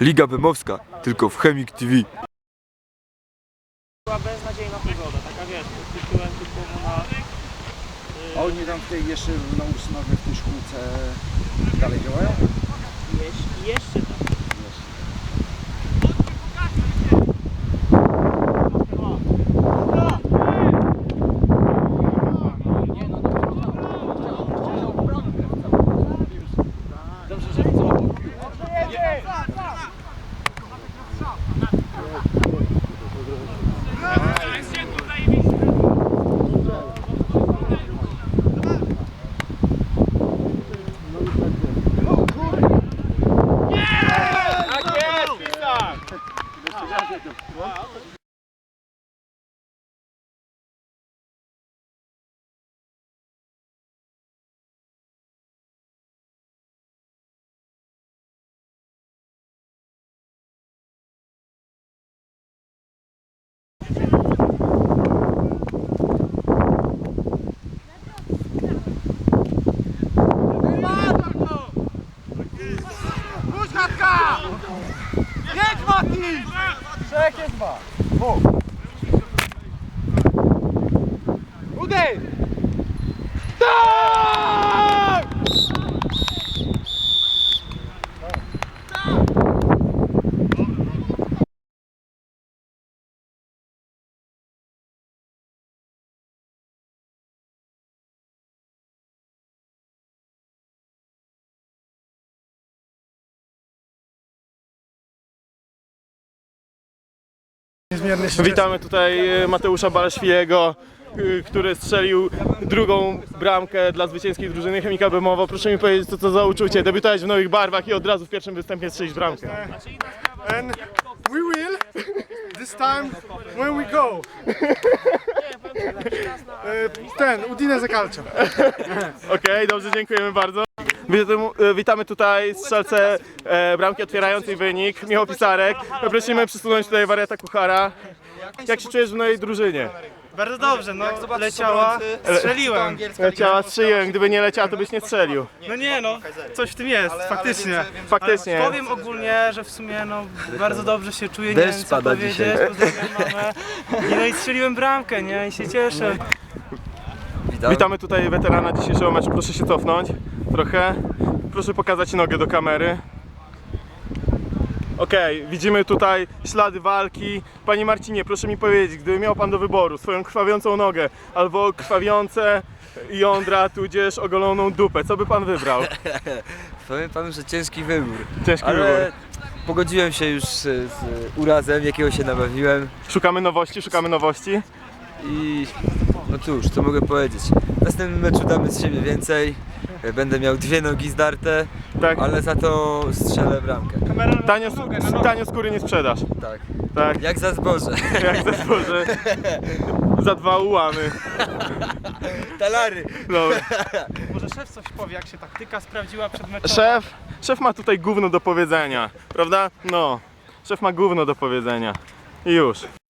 Liga Bemowska, tylko w Chemik TV. była beznadziejna pogoda, taka wiesz, pod tytułem typowo na... A oni tam w tej jeszcze na ósmawę w tej szkółce dalej działają? Push, Katka! Jedź Mati! Trzech jest dwa. Dwóch. Witamy tutaj e, Mateusza Baleszwiego, y, który strzelił drugą bramkę dla zwycięskiej drużyny Chemika Bemowo. Proszę mi powiedzieć, co to za uczucie, debiutować w nowych barwach i od razu w pierwszym występie strzelić bramkę. and we will this time when we go. E, Ten, Udinese Calcio. Okej, dobrze, dziękujemy bardzo. E, Witamy tutaj strzelcę e, bramki otwierającej wynik, Michał Pisarek. Prosimy przesunąć tutaj wariata Kuchara. Jak się czujesz w nowej drużynie? Bardzo dobrze, no leciała, strzeliłem. Leciała, strzeliłem, gdyby nie leciała, to byś nie strzelił. No nie no, coś w tym jest, faktycznie. Faktycznie. Powiem ogólnie, że w sumie no bardzo dobrze się czuję, nie Deszcz wiem co pada powiedzieć, dzisiaj. pozdrawiam mamę. I no i strzeliłem bramkę, nie? I się cieszę. Witamy tutaj weterana dzisiejszego meczu. Proszę się cofnąć trochę. Proszę pokazać nogę do kamery. Okej, widzimy tutaj ślady walki. Panie Marcinie, proszę mi powiedzieć, gdyby miał Pan do wyboru swoją krwawiącą nogę albo krwawiące jądra, tudzież ogoloną dupę, co by Pan wybrał? Powiem panu, że ciężki wybór. Ciężki Ale wybór. pogodziłem się już z, z urazem, jakiego się nabawiłem Szukamy nowości, szukamy nowości. i no cóż, co mogę powiedzieć. W następnym meczu damy z siebie więcej. Będę miał dwie nogi zdarte, Tak, ale za to strzelę bramkę. tanio, tanio skóry nie sprzedasz. Tak. Tak, Jak za zboże. jak za zboże. Za dwa ułamy. Talary. Dobra. Może szef coś powie, jak się taktyka sprawdziła przed meczem? Szef, szef ma tutaj gówno do powiedzenia, prawda? No, szef ma gówno do powiedzenia. I już.